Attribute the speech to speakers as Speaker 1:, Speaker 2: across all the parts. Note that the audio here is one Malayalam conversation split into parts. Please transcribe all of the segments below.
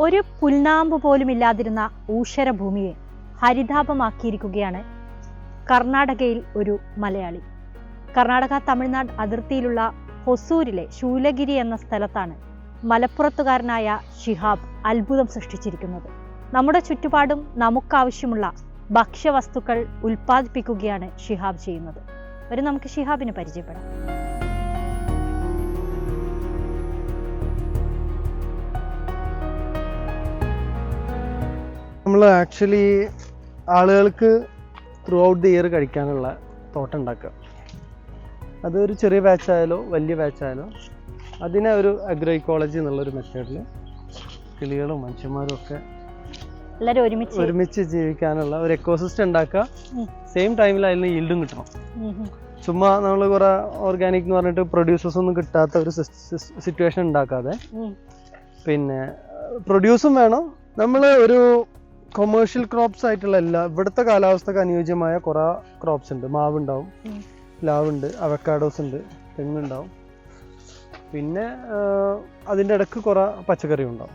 Speaker 1: ഒരു പുൽനാമ്പ് പോലും ഇല്ലാതിരുന്ന ഊഷര ഭൂമിയെ ഹരിതാപമാക്കിയിരിക്കുകയാണ് കർണാടകയിൽ ഒരു മലയാളി. കർണാടക തമിഴ്നാട് അതിർത്തിയിലുള്ള ഹൊസൂരിലെ ശൂലഗിരി എന്ന സ്ഥലത്താണ് മലപ്പുറത്തുകാരനായ ഷിഹാബ് അത്ഭുതം സൃഷ്ടിച്ചിരിക്കുന്നത്. നമ്മുടെ ചുറ്റുപാടും നമുക്കാവശ്യമുള്ള ഭക്ഷ്യവസ്തുക്കൾ ഉൽപ്പാദിപ്പിക്കുകയാണ് ഷിഹാബ് ചെയ്യുന്നത്. ഒരു നമുക്ക് ഷിഹാബിനെ പരിചയപ്പെടാം.
Speaker 2: നമ്മൾ ആക്ച്വലി ആളുകൾക്ക് ത്രൂ ഔട്ട് ദി ഇയർ കഴിക്കാനുള്ള തോട്ടം ഉണ്ടാക്കുക. അതൊരു ചെറിയ ബാച്ചായാലോ വലിയ ബാച്ചായാലോ അതിനെ ഒരു അഗ്രോ ഇക്കോളജി എന്നുള്ളൊരു മെത്തേഡിൽ കിളികളും മനുഷ്യന്മാരും ഒക്കെ
Speaker 1: എല്ലാവരും ഒരുമിച്ച്
Speaker 2: ഒരുമിച്ച് ജീവിക്കാനുള്ള ഒരു എക്കോസിസ്റ്റം ഉണ്ടാക്കുക. സെയിം ടൈമിൽ അതിന് ഈൽഡും കിട്ടണം. ചുമ്മാ നമ്മൾ കുറെ ഓർഗാനിക് എന്ന് പറഞ്ഞിട്ട് പ്രൊഡ്യൂസേഴ്സ് ഒന്നും കിട്ടാത്ത ഒരു സിറ്റുവേഷൻ ഉണ്ടാക്കാതെ പിന്നെ പ്രൊഡ്യൂസും വേണം. നമ്മൾ ഒരു കൊമേഴ്ഷ്യൽ ക്രോപ്സ് ആയിട്ടുള്ള എല്ലാ ഇവിടുത്തെ കാലാവസ്ഥക്ക് അനുയോജ്യമായ കുറേ ക്രോപ്സ് ഉണ്ട്. മാവ് ഉണ്ടാവും. പ്ലാവ് ഉണ്ട് അവക്കാഡോസ് ഉണ്ട് തെങ്ങുണ്ടാവും. പിന്നെ അതിന്റെ ഇടയ്ക്ക് കുറേ പച്ചക്കറി ഉണ്ടാവും.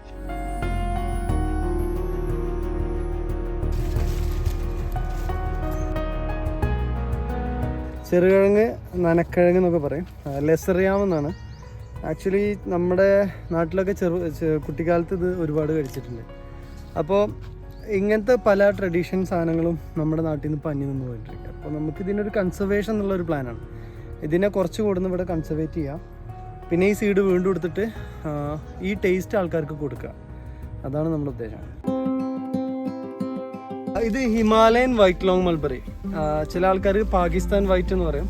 Speaker 2: ചെറുകിഴങ്ങ് നനക്കിഴങ്ങ് എന്നൊക്കെ പറയും. ലെസറിയാം എന്നാണ്. ആക്ച്വലി നമ്മുടെ നാട്ടിലൊക്കെ ചെറു കുട്ടിക്കാലത്ത് ഇത് ഒരുപാട് കഴിച്ചിട്ടുണ്ട്. അപ്പോൾ ഇങ്ങനത്തെ പല ട്രഡീഷൻ സാധനങ്ങളും നമ്മുടെ നാട്ടിൽ നിന്ന് പഞ്ഞു നിന്ന് പോയിട്ടുണ്ട്. അപ്പോൾ നമുക്ക് ഇതിനൊരു കൺസർവേഷൻ എന്നുള്ള ഒരു പ്ലാനാണ് ഇതിനെ കുറച്ച് കൂടുന്ന ഇവിടെ കൺസർവേറ്റ് ചെയ്യാം. പിന്നെ ഈ സീഡ് വീണ്ടും എടുത്തിട്ട് ഈ ടേസ്റ്റ് ആൾക്കാർക്ക് കൊടുക്കുക. അതാണ് നമ്മുടെ ഉദ്ദേശം. ഇത് ഹിമാലയൻ വൈറ്റ് ലോങ് മൾബറി ചില ആൾക്കാർ പാകിസ്ഥാൻ വൈറ്റ് എന്ന് പറയും.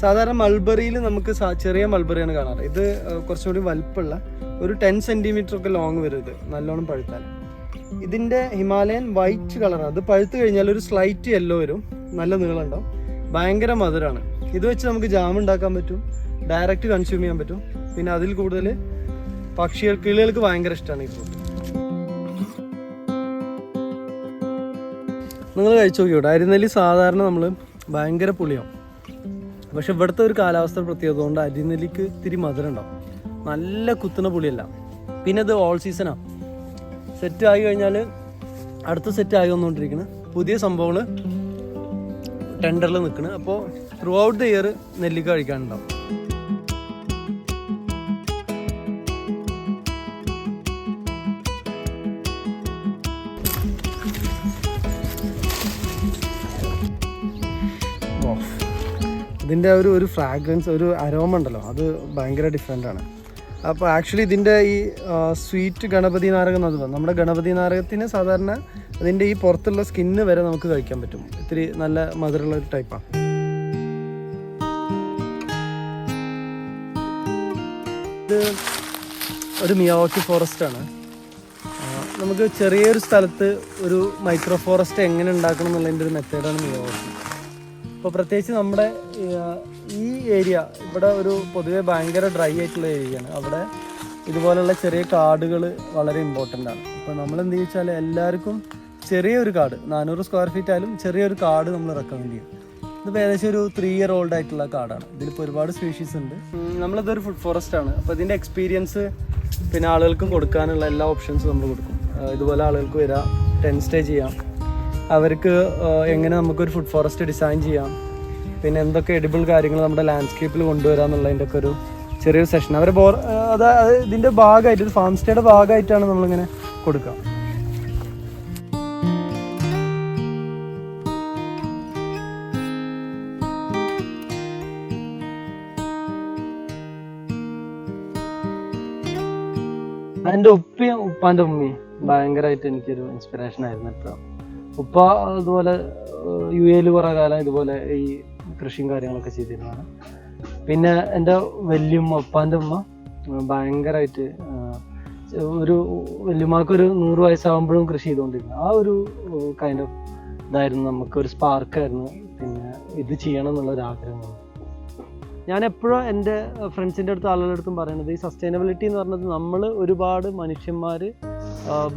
Speaker 2: സാധാരണ മൾബറിയിൽ നമുക്ക് ചെറിയ മൾബറിയാണ് കാണാറ്. ഇത് കുറച്ചുകൂടി വലുപ്പമുള്ള ഒരു ടെൻ സെന്റിമീറ്റർ ഒക്കെ ലോങ് വരും ഇത്. നല്ലോണം പഴുത്താൽ ഇതിന്റെ ഹിമാലയൻ വൈറ്റ് കളറാണ് അത് പഴുത്ത് കഴിഞ്ഞാൽ ഒരു സ്ലൈറ്റ് യെല്ലോ വരും. നല്ല നീളം ഉണ്ടാവും ഭയങ്കര മധുരമാണ് ഇത് വെച്ച് നമുക്ക് ജാം ഉണ്ടാക്കാൻ പറ്റും. ഡയറക്റ്റ് കൺസ്യൂം ചെയ്യാൻ പറ്റും. പിന്നെ അതിൽ കൂടുതൽ പക്ഷികൾ കിളികൾക്ക് ഭയങ്കര ഇഷ്ടമാണ് ഈ ഫ്രൂട്ട് നിങ്ങൾ കഴിച്ചു നോക്കിയോട്ടെ അരിനെല്ലി സാധാരണ നമ്മൾ ഭയങ്കര പുളിയാവും. പക്ഷെ ഇവിടുത്തെ ഒരു കാലാവസ്ഥ പ്രത്യേകത കൊണ്ട് അരിനെല്ലിക്ക് ഇത്തിരി മധുരം ഉണ്ടാവും. നല്ല കുത്തുന്ന പുളിയല്ല. പിന്നെ ഇത് ഓൾ സീസണാണ് സെറ്റ് ആയി കഴിഞ്ഞാൽ അടുത്ത സെറ്റ് ആയി വന്നുകൊണ്ടിരിക്കുന്നത് പുതിയ സംഭവങ്ങൾ ടെൻഡറിൽ നിൽക്കുന്നത് അപ്പോൾ ത്രൂ ഔട്ട് ദ ഇയർ നെല്ലിക്ക കഴിക്കാനുണ്ടാവും. ഇതിന്റെ ഒരു ഒരു ഫ്രാഗ്രൻസ് ഒരു അരോമ ഉണ്ടല്ലോ. അത് ഭയങ്കര ഡിഫറെന്റ് ആണ്. അപ്പോൾ ആക്ച്വലി ഇതിന്റെ ഈ സ്വീറ്റ് ഗണപതി നാരകം എന്നത്. നമ്മുടെ ഗണപതി നാരകത്തിന് സാധാരണ അതിന്റെ ഈ പുറത്തുള്ള സ്കിന്ന് വരെ നമുക്ക് കഴിക്കാൻ പറ്റും. ഇത്തിരി നല്ല മധുരമുള്ള ഒരു ടൈപ്പാണ് ഇത് ഒരു മിയാവാക്കി ഫോറസ്റ്റ് ആണ്. നമുക്ക് ചെറിയൊരു സ്ഥലത്ത് ഒരു മൈക്രോ ഫോറസ്റ്റ് എങ്ങനെ ഉണ്ടാക്കണം എന്നുള്ളതിന്റെ ഒരു മെത്തേഡാണ് മിയാവാക്കി. ഇപ്പോൾ പ്രത്യേകിച്ച് നമ്മുടെ ഈ ഏരിയ ഇവിടെ ഒരു പൊതുവെ ഭയങ്കര ഡ്രൈ ആയിട്ടുള്ള ഏരിയയാണ്. അവിടെ ഇതുപോലുള്ള ചെറിയ കാടുകൾ വളരെ ഇമ്പോർട്ടന്റ് ആണ്. അപ്പോൾ നമ്മൾ എന്ത് ചോദിച്ചാൽ എല്ലാവർക്കും ചെറിയൊരു കാട് നാനൂറ് സ്ക്വയർ ഫീറ്റ് ആയാലും ചെറിയൊരു കാട് നമ്മൾ റെക്കമെൻഡ് ചെയ്യും. ഇതിപ്പോൾ ഏകദേശം ഒരു ത്രീ ഇയർ ഓൾഡ് ആയിട്ടുള്ള കാടാണ്. ഇതിലിപ്പോൾ ഒരുപാട് സ്പീഷീസ് ഉണ്ട്. നമ്മളിതൊരു ഫുഡ് ഫോറസ്റ്റ് ആണ്. അപ്പോൾ ഇതിന്റെ എക്സ്പീരിയൻസ് പിന്നെ ആളുകൾക്കും കൊടുക്കാനുള്ള എല്ലാ ഓപ്ഷൻസും നമ്മൾ കൊടുക്കും. ഇതുപോലെ ആളുകൾക്ക് വരാം ടെൻ സ്റ്റേ ചെയ്യാം. അവർക്ക് എങ്ങനെ നമുക്കൊരു ഫുഡ് ഫോറസ്റ്റ് ഡിസൈൻ ചെയ്യാം പിന്നെ എന്തൊക്കെ എഡിബിൾ കാര്യങ്ങൾ നമ്മുടെ ലാൻഡ്സ്കേപ്പിൽ കൊണ്ടുവരാം എന്നുള്ളതിന്റെ ഒക്കെ ഒരു ചെറിയൊരു സെഷൻ അവർ ബോർ അത് ഇതിന്റെ ഭാഗമായിട്ട് ഒരു ഫാം സ്റ്റേയുടെ ഭാഗമായിട്ടാണ് നമ്മളിങ്ങനെ കൊടുക്കുക. എന്റെ ഉപ്പയും ഉപ്പാന്റെ ഉമ്മയും ഭയങ്കരമായിട്ട് എനിക്കൊരു ഇൻസ്പിറേഷൻ ആയിരുന്നു കേട്ടോ ഉപ്പ അതുപോലെ യു എയിൽ കുറേ കാലം ഇതുപോലെ ഈ കൃഷിയും കാര്യങ്ങളൊക്കെ ചെയ്തിരുന്നതാണ്. പിന്നെ എന്റെ വല്യമ്മ ഉപ്പാന്റെ ഉമ്മ ഭയങ്കരമായിട്ട് ഒരു വല്യമ്മക്കൊരു നൂറ് വയസ്സാകുമ്പോഴും കൃഷി ചെയ്തുകൊണ്ടിരുന്നു. ആ ഒരു കൈൻഡ് ഓഫ് ഇതായിരുന്നു. നമുക്കൊരു സ്പാർക്കായിരുന്നു പിന്നെ ഇത് ചെയ്യണം എന്നുള്ളൊരു ആഗ്രഹം ഞാൻ എപ്പോഴും എന്റെ ഫ്രണ്ട്സിന്റെ അടുത്ത് ആളുകളുടെ അടുത്തും പറയുന്നത് ഈ സസ്റ്റൈനബിലിറ്റി എന്ന് പറഞ്ഞത് നമ്മൾ ഒരുപാട് മനുഷ്യന്മാർ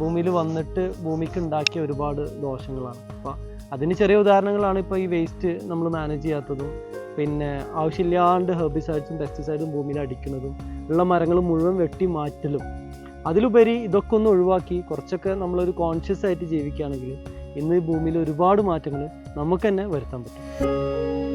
Speaker 2: ഭൂമിയിൽ വന്നിട്ട് ഭൂമിക്ക് ഉണ്ടാക്കിയ ഒരുപാട് ദോഷങ്ങളാണ്. അപ്പോൾ അതിന് ചെറിയ ഉദാഹരണങ്ങളാണ് ഇപ്പോൾ ഈ വേസ്റ്റ് നമ്മൾ മാനേജ് ചെയ്യാത്തതും പിന്നെ ആവശ്യമില്ലാണ്ട് ഹെർബിസൈഡ്സും പെസ്റ്റിസൈഡും ഭൂമിയിൽ അടിക്കുന്നതും ഉള്ള മരങ്ങൾ മുഴുവൻ വെട്ടി മാറ്റലും. അതിലുപരി ഇതൊക്കെ ഒന്ന് ഒഴിവാക്കി കുറച്ചൊക്കെ നമ്മളൊരു കോൺഷ്യസ് ആയിട്ട് ജീവിക്കുകയാണെങ്കിൽ ഇന്ന് ഭൂമിയിൽ ഒരുപാട് മാറ്റങ്ങൾ നമുക്ക് തന്നെ വരുത്താൻ പറ്റും.